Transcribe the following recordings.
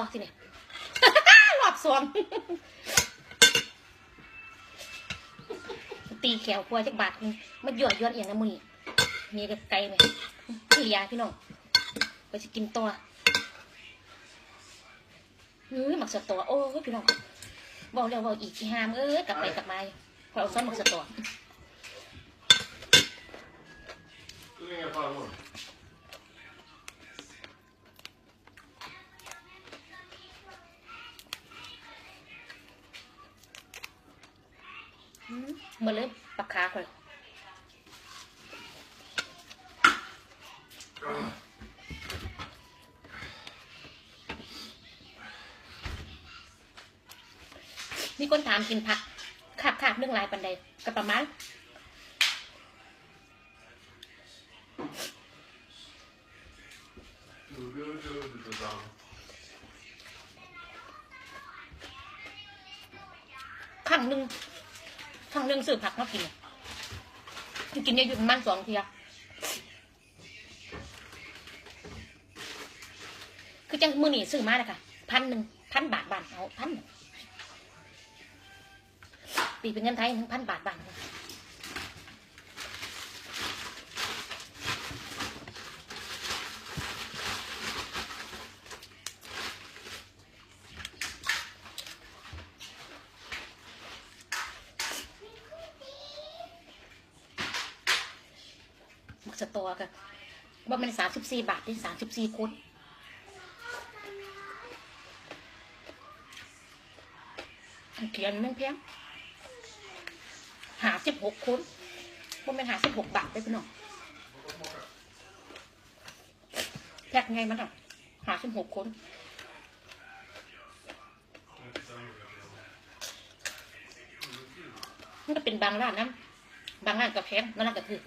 อสิเนี่ยรอบสองตีแขวกลัวจักบาทมันหยอดยอดเอียงนะมือนี่มีกับไก่ไหมคือยาพี่น้องไปจะกินตัวเฮ้ยหมักสตอโอ้พี่น้องบอกแล้วบอกอีกที่ห้ามเอ้ยกลับไปกลับมาพอเอาซ้อนหมักสตอ มหมาเลยปากคาคนมีคนถามกินผักขาบขาบเรื่องลายปันใดกับประมาณครั้งหนึ่ง ทั้งเรื่องซื้อผักมากินกินได้อยู่ประมาณสองเทียคือจังมือหนีซื้อมาเลยค่ะพันหนึ่งพันบาทบาทเอาพันหนึ่งตีเป็นเงินไทยหนึ่งพันบาทบาท สตอกันว่ามันสามสิบสี่บาทที่สามสิบสี่คนเขียนแม่งเพียงหาสิบหกคนว่ามันหาสิบหกบาทได้พี่น้องแพ็กไงมันอะหาสิบหกคนมันก็เป็นบางร้านนั้นบางร้านก็แพงบางร้านก็ถือ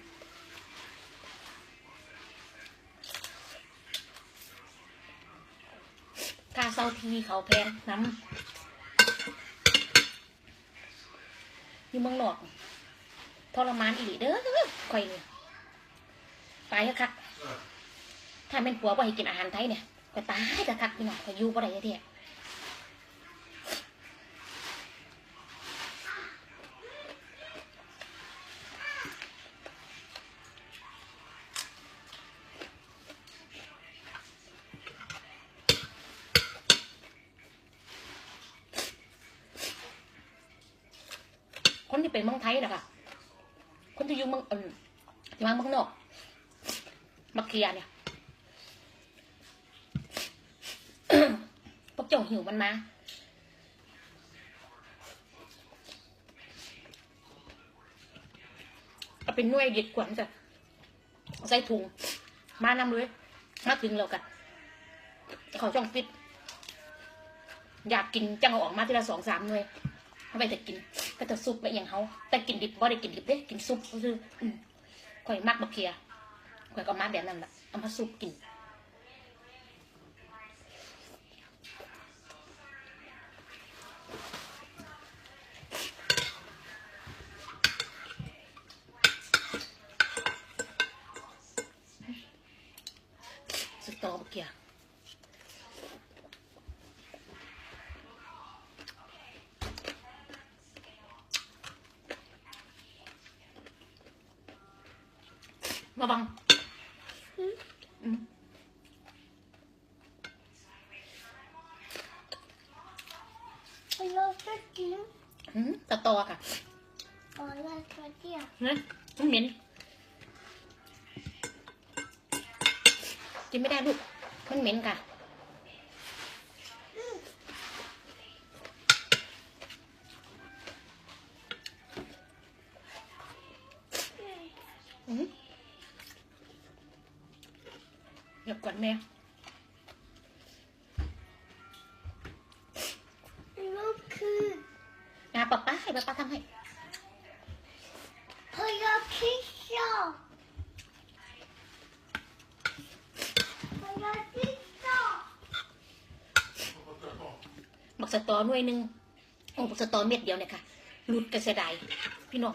ค่าเซาทีเขาแพงน้ำอยู่เมืองนอกทรมานอีหลีเด้อคอยเนี่ยตายคักถ้าเป็นผัวบ่ให้กินอาหารไทยเนี่ยก็ตายแต่คักพี่น้องคอยอยู่บ่ได้เด้ คนที่เป็นเมืองไทยนะคะคนที่อยู่เมืองอื่นที่มาเมืองนอกมาเคลียเนี่ยพวกเจ้าหิวมันมาเอาเป็นน่วยเด็ดกวนจ้ะใส่ถุง มานำเลย มาถึงแล้วกันเขาช่องฟิต อยากกินจังเอาออกมาทีละสองสามหน่วยเอาไปแต่กิน ก็จะซุปไปอย่างเขาแต่กินดิบบ่ได้กินดิบเด้กินซุปก็คืออืมข่อยมักบักเคียข่อยก็มาแบบนั้นแหละเอามาซุปกินสตอบักเคีย มาบังอืม Jag ska in อืมสตอค่ะ och jag ska det. นะมันเหม็นกินไม่ได้ลูก มันเหม็นค่ะอืม เดี๋ยวก่อนแม่ Look. งาป๊าป้าให้ป๊าป้าทำให้ Har jag kissat? Har jag kissat? บักสตอหน่วยหนึ่งโอ้บักสตอเม็ดเดียวเนี่ยค่ะหลุดกระเสียดายพี่น้อง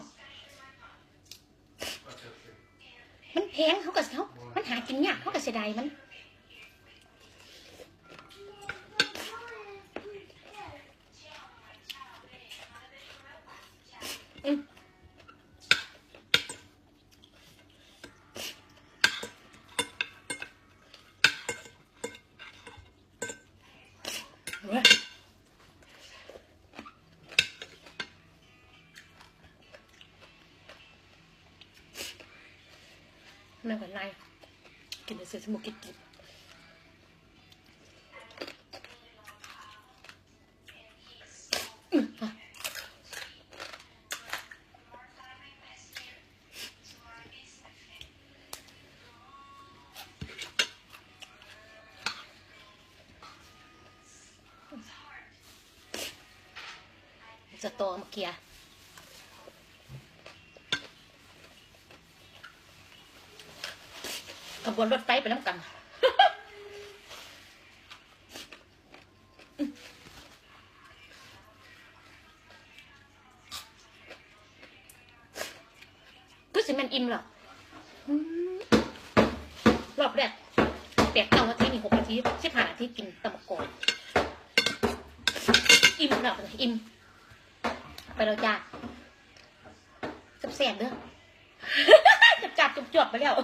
แห้งเขาก็เขามันหากินยากเขาก็เสียดายมันเว้ย แม่กับนายกินเดี๋ยวเสือสมุกินกินอืมอะจะโตมาเกียร์ ขบวนรถไฟไปน้ำกันก็สิแมันอิ่มหรอรอบแรกแปดเก้านาทีนี่หกนาทีสิบห้านาทีกินตะมะกอนอิ่มแล้วอิ่ม ไปแล้วจ้าจับแสบเด้อจับจับจุบจวบไปแล้ว